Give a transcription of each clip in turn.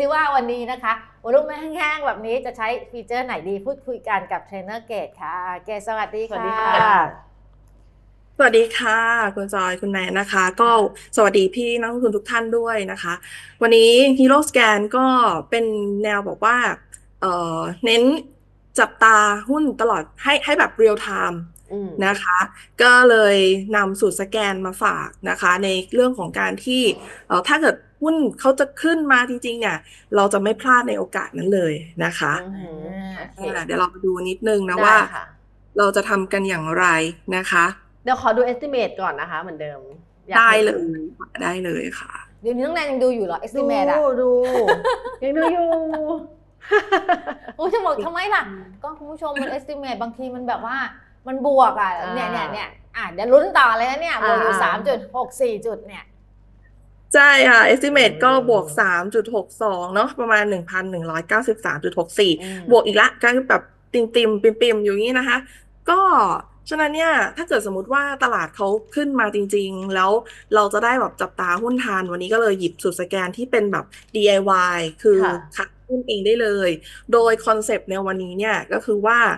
ที่ว่าวันนี้นะคะวอลุ่มแห้งๆแบบนี้จะใช้ฟีเจอร์ไหนดีพูดคุยกันกับเทรนเนอร์เกตค่ะ เกตสวัสดีสวัสดีค่ะค่ะ สวัสดีค่ะ คุณจอยคุณแนนนะคะ ก็สวัสดีพี่นักลงทุนทุกท่านด้วยนะคะ วันนี้ Hero Scan ก็เป็นแนวบอกว่าเอ่อเน้นจับตาหุ้นตลอดให้ให้แบบเรียลไทม์อืม นะคะ ก็เลยนำสูตรสแกนมาฝากนะคะ ในเรื่องของการที่เอ่อถ้าเกิดหุ้นเขาจะขึ้นมาจริงๆเนี่ยเราจะไม่พลาดในโอกาสนั้นเลยนะคะอืมโอเคอ่าเดี๋ยวเรามาดูนิดนึงนะได้ว่าค่ะเราจะทำกันอย่างไรนะคะ เดี๋ยวขอดู estimate ก่อนนะคะเหมือนเดิมอากได้ห็นเลยค่ะได้เลยค่ะเดี๋ยวนี้น้องแนนยังดูอยู่เหรอดู estimate อะดูยังดูอยู่โอ้ยจะบอกทำไมล่ะ ก็คุณผู้ชมมัน estimate บางทีมันแบบว่า มันบวกอะอ่า เนี่ยเนี่ยเนี่ยอะเดี๋ยวลุ้นต่อเลยนะเนี่ยบวกอยู่อ่าสามจุดหกสี่จุดเนี่ย ใช่ค่ะ estimate อืมก็บวก 3.62 เนาะประมาณ 1,193.64อืมบวกอีกละก็แบบติมติมปิมปิมๆอยู่อย่างนี้นะคะ ก็ฉะนั้นเนี่ยถ้าเกิดสมมติว่าตลาดเขาขึ้นมาจริง ๆ แล้วเราจะได้แบบจับตาหุ้นทาน วันนี้ก็เลยหยิบสูตรสแกนที่เป็นแบบ DIY คือค่ะ คัดหุ้นเองได้เลย โดยคอนเซปต์ในวันนี้เนี่ยก็คือว่าอ่า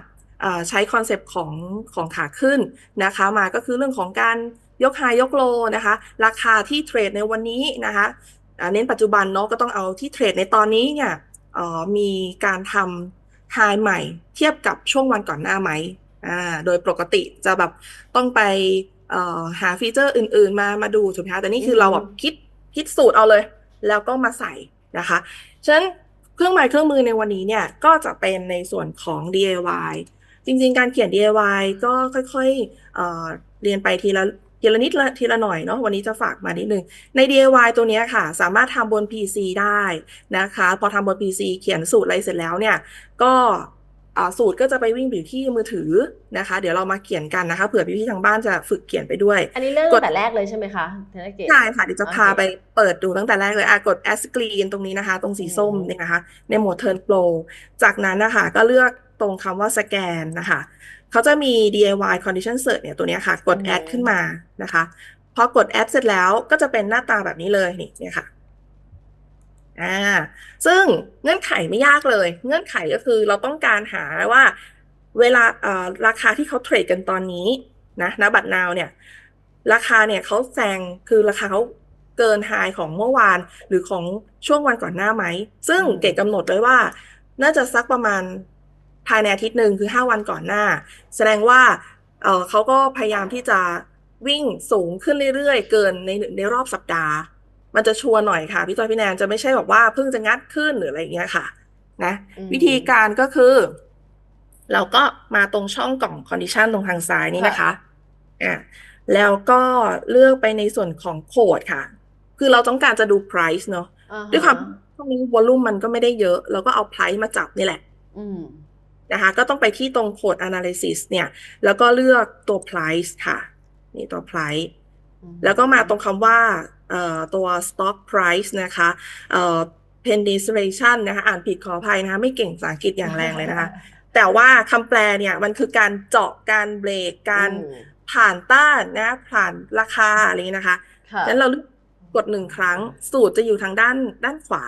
ใช้คอนเซปต์ของของขาขึ้นนะคะมาก็คือเรื่องของการยกไฮยกโลนะคะ ราคาที่เทรดในวันนี้นะคะอ่าเน้นปัจจุบันเนาะก็ต้องเอาที่เทรดในตอนนี้เนี่ยเอ่อมีการทำไฮใหม่ เทียบกับช่วงวันก่อนหน้าไหมอ่าโดยปกติจะแบบต้องไปเอ่อหาฟีเจอร์อื่น ๆ มามาดูถูกไหมคะแต่นี่คือเราแบบคิดคิดสูตรเอาเลย แล้วก็มาใส่นะคะฉะนั้นเครื่องหมายเครื่องมือในวันนี้เนี่ยก็จะเป็นในส่วนของ DIY จริง ๆ การเขียน DIY ก็ค่อยๆเอ่อเรียนไปทีละทีละนิดละทีละหน่อยเนาะวันนี้จะฝากมานิดนึงใน DIY ตัวเนี้ยค่ะ สามารถทำบน PC ได้นะคะ พอทำบน PC เขียนสูตรอะไรเสร็จแล้วเนี่ย ก็อ่าสูตรก็จะไปวิ่งอยู่ที่มือถือนะคะ เดี๋ยวเรามาเขียนกันนะคะเผื่อพี่ๆทางบ้านจะฝึกเขียนไปด้วย อันนี้เริ่มกดตั้งแต่แรกเลยใช่ไหมคะเทนเกตใช่ค่ะเดี๋ยวจะโอเคพาไปเปิดดูตั้งแต่แรกเลยอะกด Add Screen ตรงนี้นะคะ ตรงสีส้มอืมเนี่ยนะคะ ในโหมด Turn Pro จากนั้นนะคะก็เลือก ตรงคำว่าสแกนนะคะเขาจะมี DIY Condition Search เนี่ยตัวเนี้ยค่ะ กด Add ขึ้นมานะคะพอกด Add เสร็จแล้วก็จะเป็นหน้าตาแบบนี้เลยนี่เนี่ยค่ะอ่าซึ่งเงื่อนไขไม่ยากเลย เงื่อนไขก็คือเราต้องการหาว่าเวลาเอ่อราคาที่เขาเทรดกันตอนนี้นะณบัตรนาวเนี่ย ราคาเนี่ยเขาแซงคือราคาเขาเกินไฮของเมื่อวานหรือของช่วงวันก่อนหน้าไหม ซึ่งอืมเกตกำหนดไว้ว่า น่าจะสักประมาณ ภายในอาทิตย์หนึ่งคือห้าวันก่อนหน้า แสดงว่าเออเขาก็พยายามที่จะวิ่งสูงขึ้นเรื่อยๆ เกินในในรอบสัปดาห์ มันจะชัวร์หน่อยค่ะ พี่จอยพี่แนนจะไม่ใช่แบบว่าเพิ่งจะงัดขึ้นหรืออะไรอย่างเงี้ยค่ะ นะอืมวิธีการก็คือ เราก็มาตรงช่องกล่อง condition ตรงทางซ้ายนี่นะคะอะแล้วก็เลือกไปในส่วนของโคดค่ะ คือเราต้องการจะดู price เนาะอ่าฮะด้วยความช่วงนี้ volume มันก็ไม่ได้เยอะ เราก็เอา price มาจับนี่แหละ อืม นะคะ ก็ต้องไปที่ตรงโคด analysis เนี่ย แล้วก็เลือกตัว price ค่ะ นี่ตัว price แล้วก็มาตรงคำว่าเอ่อตัว stock price นะคะเอ่อ penetration นะคะ อ่านผิดขออภัยนะคะ ไม่เก่งภาษาอังกฤษอย่างแรงเลยนะคะ แต่ว่าคำแปลเนี่ย มันคือการเจาะการเบรกการอืมผ่านต้านนะ ผ่านราคาอะไรอย่างนี้นะคะค่ะฉะนั้นเราเลือกกดหนึ่งครั้ง สูตรจะอยู่ทางด้านด้านขวา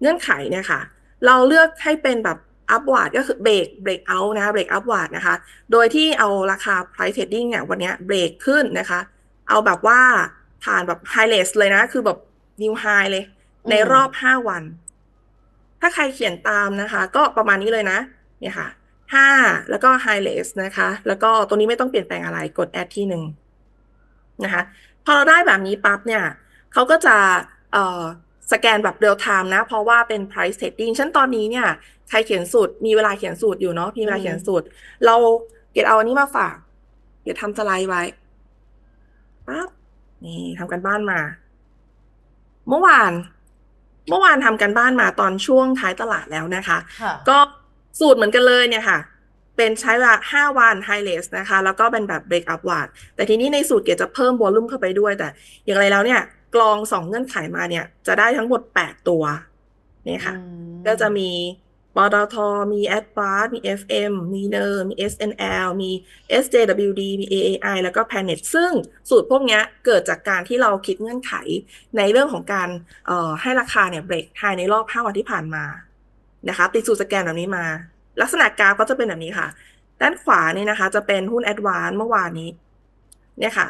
เงื่อนไขเนี่ยค่ะ เราเลือกให้เป็นแบบ upward ก็คือเบรกเบรกเอานะคะเบรก upward นะคะ โดยที่เอาราคา price trading เนี่ยวันเนี้ยเบรกขึ้นนะคะ เอาแบบว่าผ่านแบบ highless เลยนะ คือแบบ new high เลย ในรอบ5วัน ถ้าใครเขียนตามนะคะ ก็ประมาณนี้เลยนะ เนี่ยค่ะห้าแล้วก็ highless นะคะ แล้วก็ตัวนี้ไม่ต้องเปลี่ยนแปลงอะไรกด add ที่หนึ่งนะคะ พอเราได้แบบนี้ปั๊บเนี่ยเขาก็จะเอ่อ สแกนแบบ real time นะ เพราะว่าเป็น price setting ฉันตอนนี้เนี่ยใครเขียนสูตร มีเวลาเขียนสูตรอยู่เนาะมีเวลาเขียนสูตร เราเกดเอาอันนี้มาฝากเดี๋ยวทำสไลด์ไว้ปั๊บนี่ทำกันบ้านมา เมื่อวาน เมื่อวานทำกันบ้านมาตอนช่วงท้ายตลาดแล้วนะคะค่ะก็สูตรเหมือนกันเลยเนี่ยค่ะ เป็นใช้เวลา5วัน highless นะคะ แล้วก็เป็นแบบ break upward แต่ทีนี้ในสูตรเกียรจะเพิ่ม volume เข้าไปด้วยแต่ อย่างไรแล้วเนี่ย กรองสองเงื่อนไขมาเนี่ย จะได้ทั้งหมด8ตัวเนี่ยค่ะอืมก็จะมีปตทมี Advance มี FM มีเนอร์มี SNL มี SJWD มี AAI แล้วก็ Planet ซึ่งสูตรพวกเนี้ยเกิดจากการที่เราคิดเงื่อนไขในเรื่องของการเอ่อให้ราคาเนี่ยเบรกไฮในรอบ 5 วันที่ผ่านมานะคะติดสูตรสแกนแบบนี้มา ลักษณะกราฟก็จะเป็นแบบนี้ค่ะ ด้านขวานี่นะคะ จะเป็นหุ้น Advance เมื่อวานนี้ เนี่ยค่ะ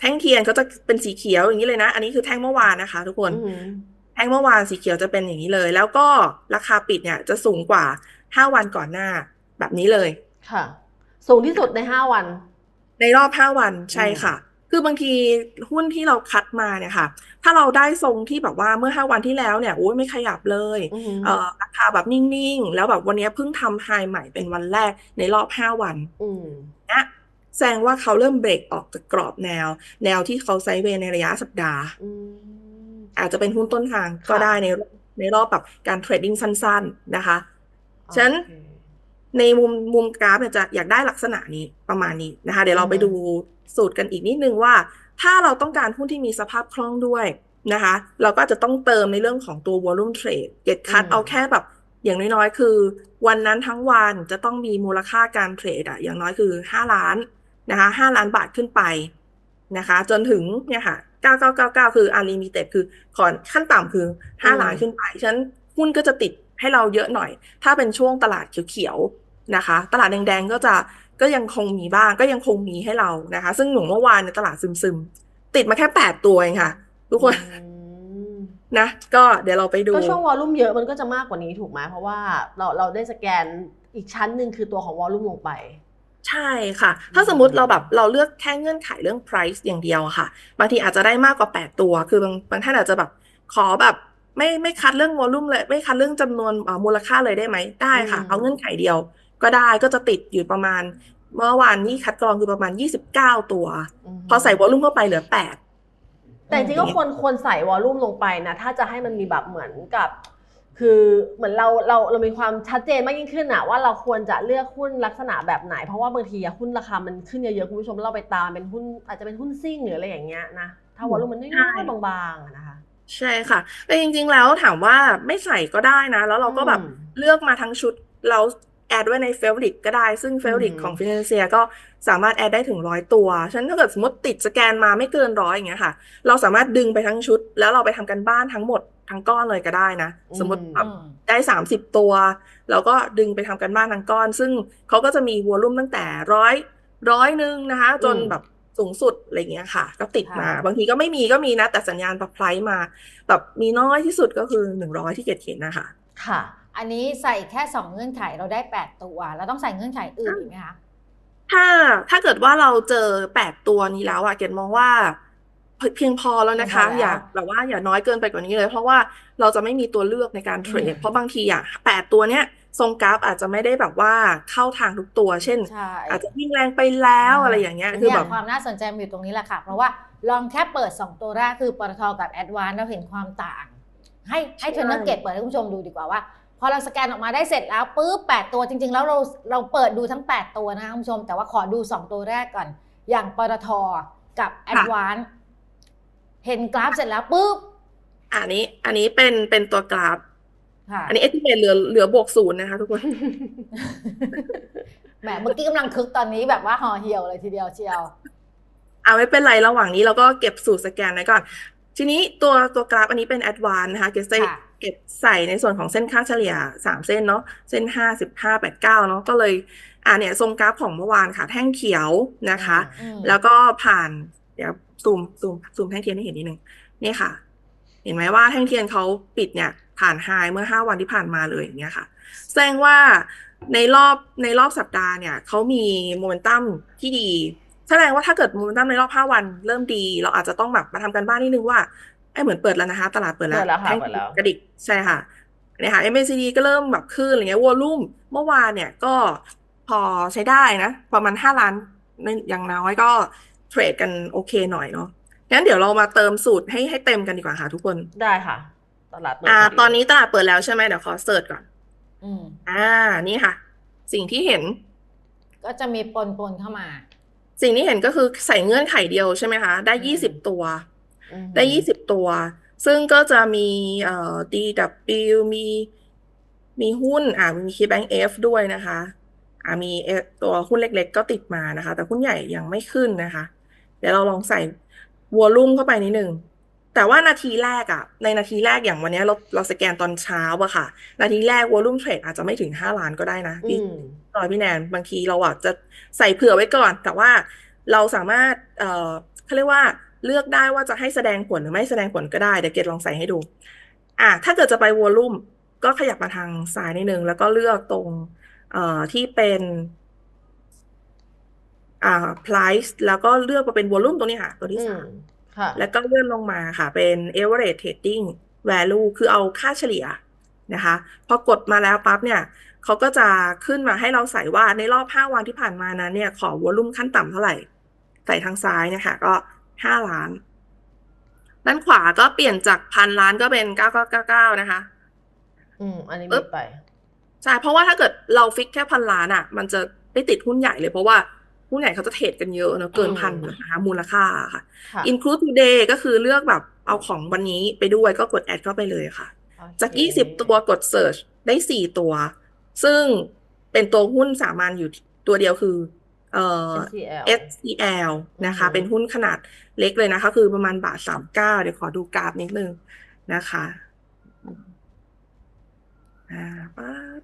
แท่งเทียนก็จะเป็นสีเขียวอย่างนี้เลยนะ อันนี้คือแท่งเมื่อวานนะคะ ทุกคนอืมแท่งเมื่อวานสีเขียวจะเป็นอย่างนี้เลย แล้วก็ราคาปิดเนี่ยจะสูงกว่า5วันก่อนหน้าแบบนี้เลย ค่ะ สูงที่สุดในห้าวัน ในรอบ5วันใช่ค่ะ คือบางทีหุ้นที่เราคัดมาเนี่ยค่ะ ถ้าเราได้ทรงที่แบบว่าเมื่อ5วันที่แล้วเนี่ยโอ้ยไม่ขยับเลยอืมเอ่อราคาแบบนิ่งๆ แล้วแบบวันนี้เพิ่งทำไฮใหม่เป็นวันแรกในรอบ5วันอืมนะ แสดงว่าเขาเริ่มเบรกออกจากกรอบแนว แนวที่เขาไซด์เวย์ในระยะสัปดาห์อืมอาจจะเป็นหุ้นต้นทางก็ค่ะได้ในในรอบแบบการเทรดดิ้งสั้น ๆนะคะฉะนั้นโอเคในมุมมุมกราฟเนี่ยจะอยากได้ลักษณะนี้ประมาณนี้นะคะ เดี๋ยวเราไปอือฮึดูสูตรกันอีกนิดนึงว่า ถ้าเราต้องการหุ้นที่มีสภาพคล่องด้วยนะคะ เราก็จะต้องเติมในเรื่องของตัว volume trade เก็ตคัดเอาแค่แบบอย่างน้อยๆ คือ วันนั้นทั้งวันจะต้องมีมูลค่าการเทรดอะอย่างน้อยคือ 5 ล้าน นะคะ5ล้านบาทขึ้นไปนะคะ จนถึงเนี่ยค่ะ9999คือ unlimited คือขอนขั้นต่ำคือ5ล้านขึ้นไปฉะนั้นหุ้นก็จะติดให้เราเยอะหน่อย ถ้าเป็นช่วงตลาดเขียวๆนะคะ ตลาดแดงๆก็จะก็ยังคงมีบ้างก็ยังคงมีให้เรานะคะ ซึ่งหนูเมื่อวานในยตลาดซึมๆ ติดมาแค่8ตัวเองค่ะ ทุกคนอืมนะก็เดี๋ยวเราไปดูก็ช่วงวอลลุ่มเยอะมันก็จะมากกว่านี้ถูกไหมเพราะว่าเราเราได้สแกนอีกชั้นหนึ่งคือตัวของวอลลุ่มลงไป ใช่ค่ะ ถ้าสมมติเราแบบเราเลือกแค่เงื่อนไขเรื่อง price อย่างเดียวอะค่ะ บางทีอาจจะได้มากกว่า 8 ตัว คือบางบางท่านอาจจะแบบขอแบบไม่ไม่คัดเรื่อง volume เลย ไม่คัดเรื่องจำนวนเอ่อมูลค่าเลยได้ไหมได้ค่ะอืมเอาเงื่อนไขเดียวก็ได้ก็จะติดอยู่ประมาณ เมื่อวานนี้คัดกรองคือประมาณ 29 ตัวมพอใส่ volume เข้าไปเหลือ 8 แต่จริงๆก็ควรควรใส่วอลลุ่มลงไปนะ ถ้าจะให้มันมีแบบเหมือนกับ คือเหมือนเราเราเรามีความชัดเจนมากยิ่งขึ้นอะว่าเราควรจะเลือกหุ้นลักษณะแบบไหน เพราะว่าบางทีอะหุ้นราคามันขึ้นเยอะๆคุณผู้ชมแล้วเราไปตามเป็นหุ้นอาจจะเป็นหุ้นซิ่งหรืออะไรอย่างเงี้ยนะถ้าวอลลุ่มมันน้ใช่อยๆบางๆอะนะคะใช่ค่ะแต่จริง ๆ แล้วถามว่าไม่ใส่ก็ได้นะ แล้วเราก็แบบอืมเลือกมาทั้งชุดเรา แอดไว้ในเฟ v o r i t ก็ได้ ซึ่งเฟ v o r i t อืมของ Financier ก็สามารถแอดได้ถึงร้อยตัว ฉะนั้นถ้าเกิดสมมติติดสแกนมาไม่เกินร้อยอย่างเงี้ยค่ะ เราสามารถดึงไปทั้งชุด แล้วเราไปทำกันบ้านทั้งหมดทั้งก้อนเลยก็ได้นะ สมมติแบบอืมได้30ตัว เราก็ดึงไปทำกันบ้านทั้งก้อน ซึ่งเขาก็จะมีวอลลุ่มตั้งแต่ร้อยร้อยหนึ่งนะคะ จนอืมแบบสูงสุดอะไรเงี้ยค่ะ ก็ติดมาค่ะบางทีก็ไม่มีก็มีนะ แต่สัญญาณแบบไพร์มา แบบมีน้อยที่สุดก็คือ100ที่เกียรติเขียนนะคะค่ะ อันนี้ใส่แค่ 2 เงื่อนไขเราได้ 8 ตัว เราต้องใส่เงื่อนไขอื่นอีกไหมคะถ้าถ้าเกิดว่าเราเจอ 8 ตัวนี้แล้วอะเกียรติมองว่าเพียงพอแล้วนะคะเพียงพอแล้วอย่าแบบว่าอย่าน้อยเกินไปกว่านี้เลย เพราะว่าเราจะไม่มีตัวเลือกในการเทรดอืมเพราะบางทีอะแปดตัวเนี้ยทรงกราฟอาจจะไม่ได้แบบว่าเข้าทางทุกตัว เช่นใช่อาจจะวิ่งแรงไปแล้วอะไรอย่างเงี้ยคือเนี่แบยบความน่าสนใจมันอยู่ตรงนี้แหละค่ะ เพราะว่าลองแค่เปิด 2 ตัวแรกคือปตทกับแอดวานเราเห็นความต่าง ให้ให้ใช่เทรนเนอร์เกตเปิดให้คุณผู้ชมดูดีกว่าว่า พอเราสแกนออกมาได้เสร็จแล้วปุ๊บ8ตัวจริง ๆ แล้วเราเราเปิดดูทั้ง 8 ตัวนะคะคุณผู้ชม แต่ว่าขอดู 2 ตัวแรกก่อน อย่างปตทกับแอดวานเห็นกราฟเสร็จแล้วปุ๊บอันนี้ อันนี้เป็นเป็นตัวกราฟค่ะอันนี้เอสติเมตเหลือเหลือบวกศูนย์นะคะทุกคนแหมเมื่อกี้กำลังคึกตอนนี้แบบว่าห่อเหี่ยวเลยทีเดียวเชียวอ่าไม่เป็นไรระหว่างนี้เราก็เก็บสูตรสแกนไว้ก่อน ทีนี้ตัวตัวกราฟอันนี้เป็นแอดวานนะคะเก็บใส่ค่ะ เก็บใส่ในส่วนของเส้นค่าเฉลี่ยสามเส้นเนาะเส้นห้าสิบห้าแปดเก้าเนาะก็เลยอ่าเนี่ยทรงกราฟของเมื่อวานค่ะ แท่งเขียวนะคะอืมแล้วก็ผ่านเดี๋ยวซูมซูมซูมแท่งเทียนให้เห็นนิดนึงนี่ค่ะ เห็นไหมว่าแท่งเทียนเขาปิดเนี่ยผ่านไฮเมื่อห้าวันที่ผ่านมาเลยอย่างเงี้ยค่ะ แสดงว่าในรอบในรอบสัปดาห์เนี่ยเขามีโมเมนตัมที่ดีแสดงว่าถ้าเกิดโมเมนตัมในรอบ 5 วันเริ่มดี เราอาจจะต้องแบบมาทำกันบ้านนิดนึงว่าไอ้เหมือนเปิดแล้วนะคะ ตลาดเปิดแล้วเปิดแล้วค่ะท่งเปิดแล้วกระดิกใช่ค่ะเนี่ยค่ะ MACD ก็เริ่มแบบขึ้นอะไรเงี้ยวอลุ่มเมื่อวานเนี่ยก็พอใช้ได้นะ ประมาณ 5 ล้านอย่างน้อยก็เทรดกันโอเคหน่อยเนาะงั้นเดี๋ยวเรามาเติมสูตรให้ให้เต็มกันดีกว่าค่ะทุกคนได้ค่ะ ตลาดเปิดอ่าพดีตอนนี้ตลาดเปิดแล้วใช่ไหมเดี๋ยวขอเสิร์ชก่อน อืมอ่า นี่ค่ะ สิ่งที่เห็น ก็จะมีปนปนๆเข้ามา สิ่งที่เห็นก็คือใส่เงื่อนไขเดียวใช่ไหมคะ ได้อืมยี่สิบตัวอืม ได้ยี่สิบตัว ซึ่งก็จะมีเอ่อ DW มีมีหุ้นอ่ามี KBank F ด้วยนะคะอ่ามี F ตัวหุ้นเล็กๆ ก็ติดมานะคะ แต่หุ้นใหญ่ยังไม่ขึ้นนะคะ เดี๋ยวเราลองใส่วอลลุ่มเข้าไปนิดนึงแต่ว่านาทีแรกอะในนาทีแรกอย่างวันเนี้ยเราเราสแกนตอนเช้าอะค่ะ นาทีแรกวอลลุ่มเทรดอาจจะไม่ถึง5ล้านก็ได้นะอืพี่มตอยพี่แนนบางทีเราอาจจะใส่เผื่อไว้ก่อน แต่ว่าเราสามารถเอ่อเขาเรียกว่า เลือกได้ว่าจะให้แสดงผลหรือไม่แสดงผลก็ได้ เดี๋ยวเกดลองใส่ให้ดู อะถ้าเกิดจะไปวอลลุ่มก็ขยับมาทางซ้ายนิดนึง แล้วก็เลือกตรงเอ่อที่เป็นอ่า price แล้วก็เลือกมาเป็นวอลลุ่มตัวนี้ค่ะ ตัวที่อืสามมค่ะแล้วก็เลื่อนลงมาค่ะ เป็น average trading value คือเอาค่าเฉลี่ยนะคะ พอกดมาแล้วปั๊บเนี่ยเขาก็จะขึ้นมาให้เราใส่ว่าในรอบ 5 วันที่ผ่านมานั้นเนี่ย ขอวอลุ่มขั้นต่ำเท่าไหร่ ใส่ทางซ้ายเนี่ยค่ะก็ 5ล้านด้านขวาก็เปลี่ยนจากพันล้านก็เป็น9999นะคะ อืม อันนี้ปึ๊มีบไป ใช่ เพราะว่าถ้าเกิดเราฟิกแค่พันล้านอะ มันจะไม่ติดหุ้นใหญ่เลยเพราะว่าหุ้นใหญ่เขาจะเทรดกันเยอะเนอะเกินอืมพันนะคะมูลค่าค่ะค่ะ include today ก็คือเลือกแบบเอาของวันนี้ไปด้วยก็กด add เข้าไปเลยค่ะโอเคจาก20ตัวกด search ได้4ตัว ซึ่งเป็นตัวหุ้นสามัญอยู่ตัวเดียวคือ เอ่อ SCL SCL นะคะอือหือเป็นหุ้นขนาดเล็กเลยนะคะ คือประมาณบาท39เดี๋ยวขอดูกราฟนิดนึงนะคะอ่าปั๊บ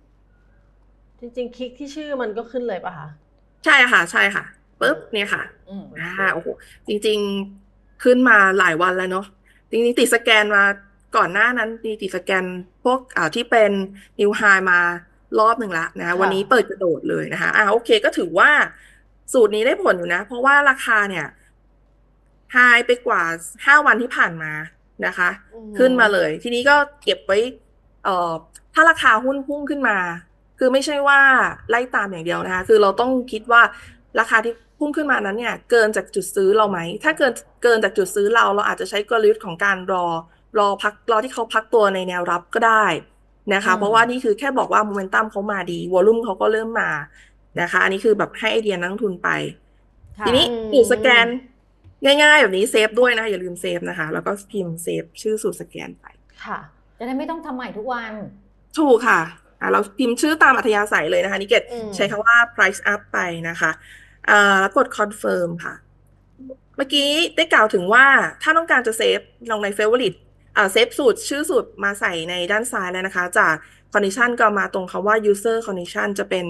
จริงๆ คลิกที่ชื่อมันก็ขึ้นเลยป่ะคะใช่ค่ะ ใช่ค่ะปุ๊บเนี่ยค่ะอืมอ่าโอ้โหจริง ๆขึ้นมาหลายวันแล้วเนาะจริงๆติดสแกนมาก่อนหน้านั้นมีติดสแกนพวกอ่าที่เป็นนิวไฮมารอบหนึ่งละนะ วันนี้เปิดกระโดดเลยนะคะอ่าโอเคก็ถือว่า สูตรนี้ได้ผลอยู่นะ เพราะว่าราคาเนี่ยไฮไปกว่าห้าวันที่ผ่านมานะคะอืมขึ้นมาเลย ทีนี้ก็เก็บไว้เอ่อถ้าราคาหุ้นพุ่งขึ้นมา คือไม่ใช่ว่าไล่ตามอย่างเดียวนะคะ คือเราต้องคิดว่าราคาที่พุ่งขึ้นมานั้นเนี่ย เกินจากจุดซื้อเราไหม ถ้าเกินเกินจากจุดซื้อเรา เราอาจจะใช้กลยุทธ์ของการรอ รอพักรอที่เขาพักตัวในแนวรับก็ได้นะคะอืมเพราะว่านี่คือแค่บอกว่าโมเมนตัมเขามาดีวอลุ่มเขาก็เริ่มมา นะคะ อันนี้คือแบบให้ไอเดียนักลงทุนไปค่ะทีนี้อืมสูตรสแกน ง่ายๆ แบบนี้เซฟด้วยนะคะอย่าลืมเซฟนะคะ แล้วก็พิมพ์เซฟชื่อสูตรสแกนไปค่ะ จะได้ไม่ต้องทำใหม่ทุกวัน ถูกค่ะอะ เราพิมพ์ชื่อตามอัธยาศัยเลยนะคะนิเกตอืมใช้คำว่า price up ไปนะคะอ่าแล้วกด confirm ค่ะ เมื่อกี้ได้กล่าวถึงว่าถ้าต้องการจะเซฟลงใน favorite อ่าเซฟสูตรชื่อสูตรมาใส่ในด้านซ้ายแล้วนะคะ จาก condition ก็มาตรงคำว่า user condition จะเป็น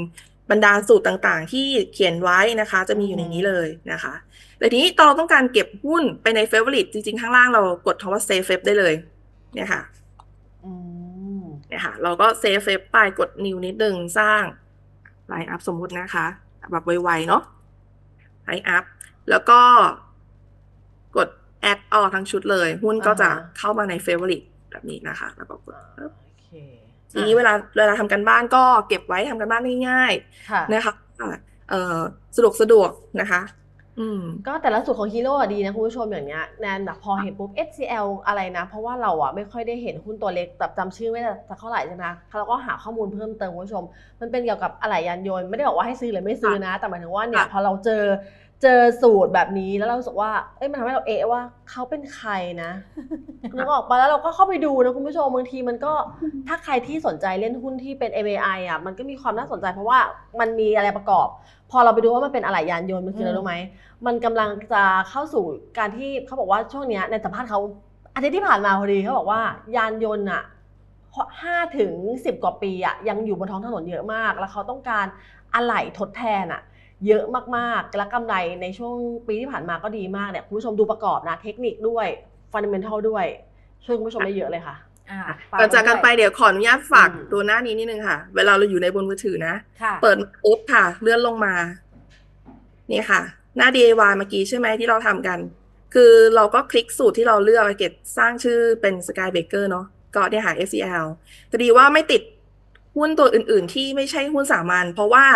บรรดาสูตรต่างๆ ที่เขียนไว้นะคะ จะมีอยู่ในนี้เลยนะคะแต่ทีนี้ตอนเราต้องการเก็บหุ้นไปใน favorite จริงๆ ข้างล่างเรากดคำว่า save fav ได้เลย เนี่ยค่ะอืมเนี่ยค่ะ เราก็เซฟเฟฟไปกด new นิดนึงสร้างไลน์อัพสมมุตินะคะ แบบไวๆเนาะไลน์อัพแล้วก็กด add all ทั้งชุดเลย หุ้นก็จะอ่าฮะเข้ามาใน favorite แบบนี้นะคะ แล้วก็กดปึ๊บโอเค ทีนี้เวลาเวลาทำกันบ้านก็เก็บไว้ทำกันบ้านง่ายค่ะๆนะคะเอ่อสะดวกสะดวกนะคะอืมก็แต่ละสูตรของฮีโร่อะดีนะคุณผู้ชมอย่างเนี้ยแนนแบบพอเห็นปุ๊บ SCL อะไรนะ เพราะว่าเราอะไม่ค่อยได้เห็นหุ้นตัวเล็กแบบจำชื่อไม่ได้สักเท่าไหร่ใช่ไหมคะเราก็หาข้อมูลเพิ่มเติมคุณผู้ชม มันเป็นเกี่ยวกับอะไหล่ยานยนต์ไม่ได้บอกว่าให้ซื้อหรือไม่ซื้อนะ แต่หมายถึงว่าเนี่ยค่ะพอเราเจอ เจอสูตรแบบนี้แล้วเรารู้สึกว่า เอ้ยมันทำให้เราเอะว่าเขาเป็นใครนะ นึกออกปะแล้วเราก็เข้าไปดูนะคุณผู้ชมบางทีมันก็ถ้าใครที่สนใจเล่นหุ้นที่เป็น MAI อะมันก็มีความน่าสนใจเพราะว่ามันมีอะไรประกอบ พอเราไปดูว่ามันเป็นอะไรยานยนต์มันคืออะไรอืมรู้ไหมมันกำลังจะเข้าสู่การที่เขาบอกว่าช่วงเนี้ยในสัมภาษณ์เขาอาทิตย์ที่ผ่านมาพอดีเขาบอกว่ายานยนต์อะห้าถึงสิบกว่าปีอะยังอยู่บนท้องถนนเยอะมาก แล้วเขาต้องการอะไหล่ทดแทนอะ เยอะมากๆ และกำไรในช่วงปีที่ผ่านมาก็ดีมากเนี่ยคุณผู้ชมดูประกอบนะเทคนิคด้วยฟันเดเมนทัลด้วย ช่วยคุณผู้ชมได้เยอะเลยค่ะอ่าก่อนจากกันไปด้วยเดี๋ยวขออนุญาตฝากอืมตัวหน้านี้นิดนึงค่ะ เวลาเราอยู่ในบนมือถือนะค่ะเปิดปุ๊บค่ะ เลื่อนลงมา นี่ค่ะ หน้า DIY เมื่อกี้ใช่ไหมที่เราทำกัน คือเราก็คลิกสูตรที่เราเลือกไปเก็บสร้างชื่อเป็น Sky Baker เนาะก็เนี่ยค่ะ SCL แต่ดีว่าไม่ติด หุ้นตัวอื่น ๆ ที่ไม่ใช่หุ้นสามัญเพราะว่า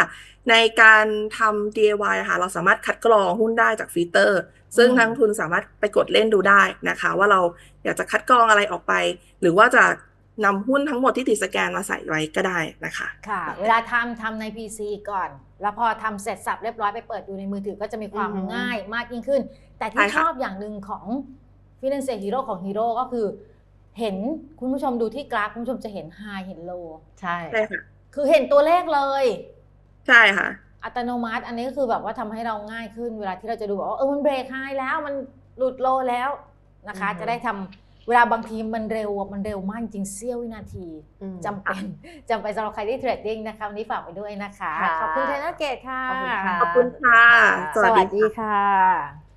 ในการทำ DIY อะค่ะเราสามารถคัดกรองหุ้นได้จากฟิลเตอร์ ซึ่งอืมนักลงทุนสามารถไปกดเล่นดูได้นะคะ ว่าเราอยากจะคัดกรองอะไรออกไป หรือว่าจะนำหุ้นทั้งหมดที่ติดสแกนมาใส่ไว้ก็ได้นะคะ ค่ะ เวลาทำทำใน PC ก่อน แล้วพอทำเสร็จสับเรียบร้อยไปเปิดดูในมือถือก็จะมีความอือฮึง่ายมากยิ่งขึ้น แต่ที่ใช่ชค่ะอบอย่างหนึ่งของ Finance Hero ของ Hero ก็คือ เห็นคุณผู้ชมดูที่กราฟคุณผู้ชมจะเห็นไฮเห็นโลใช่ ใช่ค่ะคือเห็นตัวเลขเลย ใช่ค่ะ อัตโนมัติ อันนี้ก็คือแบบว่าทำให้เราง่ายขึ้นเวลาที่เราจะดูว่าเออมันเบรกไฮแล้วมันหลุดโลแล้วนะคะ จะได้ทำเวลาบางทีมันเร็วอะมันเร็วมากจริงเสี้ยววินาทีอืมจำเป็นจำเป็นสำหรับใครที่เทรดดิ้งนะคะวันนี้ฝากไปด้วยนะคะค่ะขอบคุณเทรนเนอร์เกตค่ะ ขอบคุณค่ะขอบคุณค่ะสวัสดีค่ะ